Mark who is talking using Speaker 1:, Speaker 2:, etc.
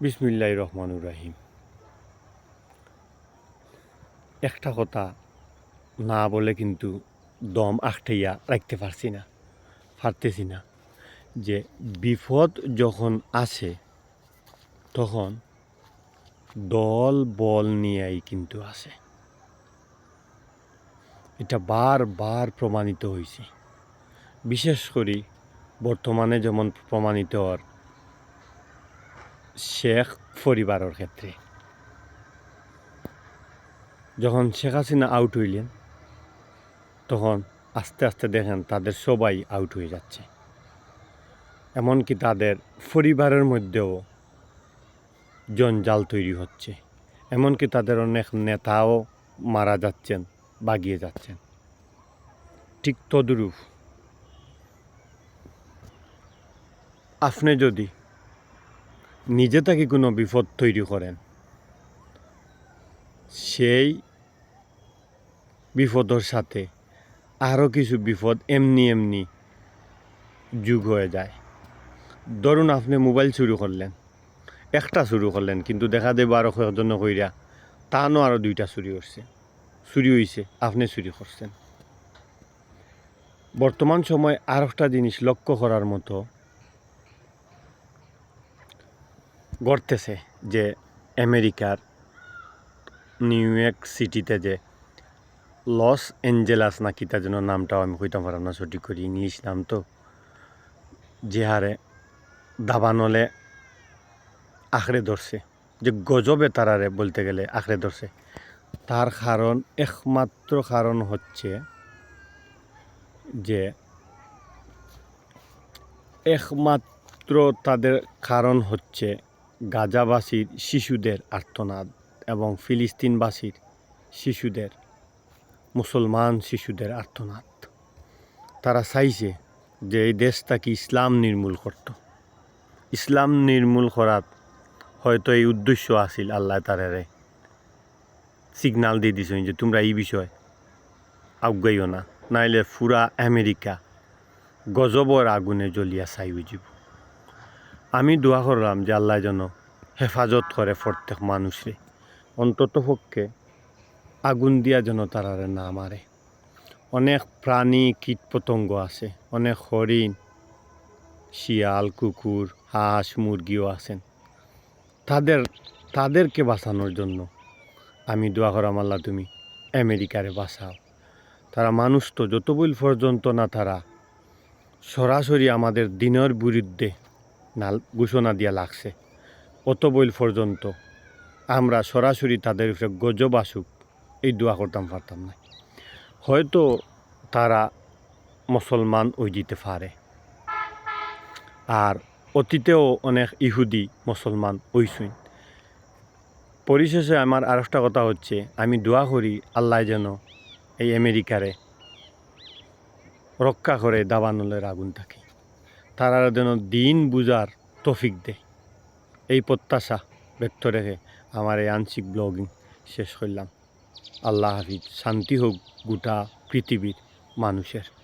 Speaker 1: বিসমিল্লাহ রহমানুর রাহিম একটা কথা না বলে কিন্তু দম আখটাইয়া রাখতে পারছি না, পারতেছি না। যে বিপদ যখন আসে, তখন দল বল নিয়েই কিন্তু আসে। এটা বারবার প্রমাণিত হয়েছে বিশেষ করে বর্তমানে যেমন প্রমাণিত হওয়ার শেখ পরিবারের ক্ষেত্রে। যখন শেখ হাসিনা আউট হইলেন, তখন আস্তে আস্তে দেখেন তাদের সবাই আউট হয়ে যাচ্ছে। এমনকি তাদের পরিবারের মধ্যেও জঞ্জাল তৈরি হচ্ছে। এমনকি তাদের অনেক নেতাও মারা যাচ্ছেন, বাগিয়ে যাচ্ছেন। ঠিক তদরূপ। আপনি যদি নিজে থেকে কোনো বিপদ তৈরি করেন। সেই বিপদের সাথে আরও কিছু বিপদ এমনি এমনি যুগ হয়ে যায়। ধরুন আপনি মোবাইল চুরি করলেন, একটা চুরি করলেন, কিন্তু দেখা দেব আরও কয়েকজন কইরা তানও আরও দুইটা চুরি করছে। চুরি হয়েছে আপনি চুরি করছেন। বর্তমান সময় আর একটা জিনিস লক্ষ্য করার মতো ঘটতেছে যে আমেরিকার নিউ ইয়র্ক সিটিতে যে লস এঞ্জেলাস না কিতা যেন নামটাও আমি কইতাম পারলাম না, সঠিক করি। ইংলিশ নাম তো যে হারে দাবানলে আঁকড়ে ধরছে। যে গজবে তারারে বলতে গেলে আঁকড়ে ধরছে। তার কারণ, একমাত্র কারণ হচ্ছে যে একমাত্র তাদের কারণ হচ্ছে গাজাবাসীর শিশুদের আর্তনাদ এবং ফিলিস্তিনবাসীর শিশুদের, মুসলমান শিশুদের আর্তনাদ। তারা চাইছে যে এই দেশটাকে ইসলাম নির্মূল করত। ইসলাম নির্মূল করাত হয়তো এই উদ্দেশ্য আছিল, আল্লাহ তারারে সিগনাল দিয়ে দিছেন যে তোমরা এই বিষয় আগাইও না, নাইলে পুরা আমেরিকা গজবর আগুনে জ্বলিয়া চাই বুঝিব আমি দোয়া করলাম যে আল্লাহ যেন হেফাজত করে প্রত্যেক মানুষরে। অন্তত পক্ষে আগুন দিয়া যেন তারারে না মারে। অনেক প্রাণী কীট পতঙ্গ আছে, অনেক হরিণ, শিয়াল, কুকুর, হাঁস, মুরগিও আছেন। তাদের, তাদেরকে বাঁচানোর জন্য আমি দোয়া করাম আল্লাহ তুমি আমেরিকারে বাঁচাও। তারা মানুষ তো, যত বইল পর্যন্ত না তারা সরাসরি আমাদের দিনের বিরুদ্ধে না ঘোষণা দিয়া লাগছে। অত বইল পর্যন্ত আমরা সরাসরি তাদের উপরে গজব আসুক, এই দোয়া করতাম, পারতাম না। হয়তো তারা মুসলমান ওই দিতে পারে। আর অতীতেও অনেক ইহুদি মুসলমান ওইসুন পরিশেষে আমার আর একটা কথা হচ্ছে, আমি দোয়া করি আল্লাহ যেন এই আমেরিকারে রক্ষা করে দাবানলের আগুন থাকে। তারা যেন দিন বুজার তফিক দেয়। এই প্রত্যাশা ব্যক্ত রেখে আমার এই আংশিক ব্লগিং শেষ করলাম। আল্লাহ হাফিজ। শান্তি হোক গোটা পৃথিবীর মানুষের।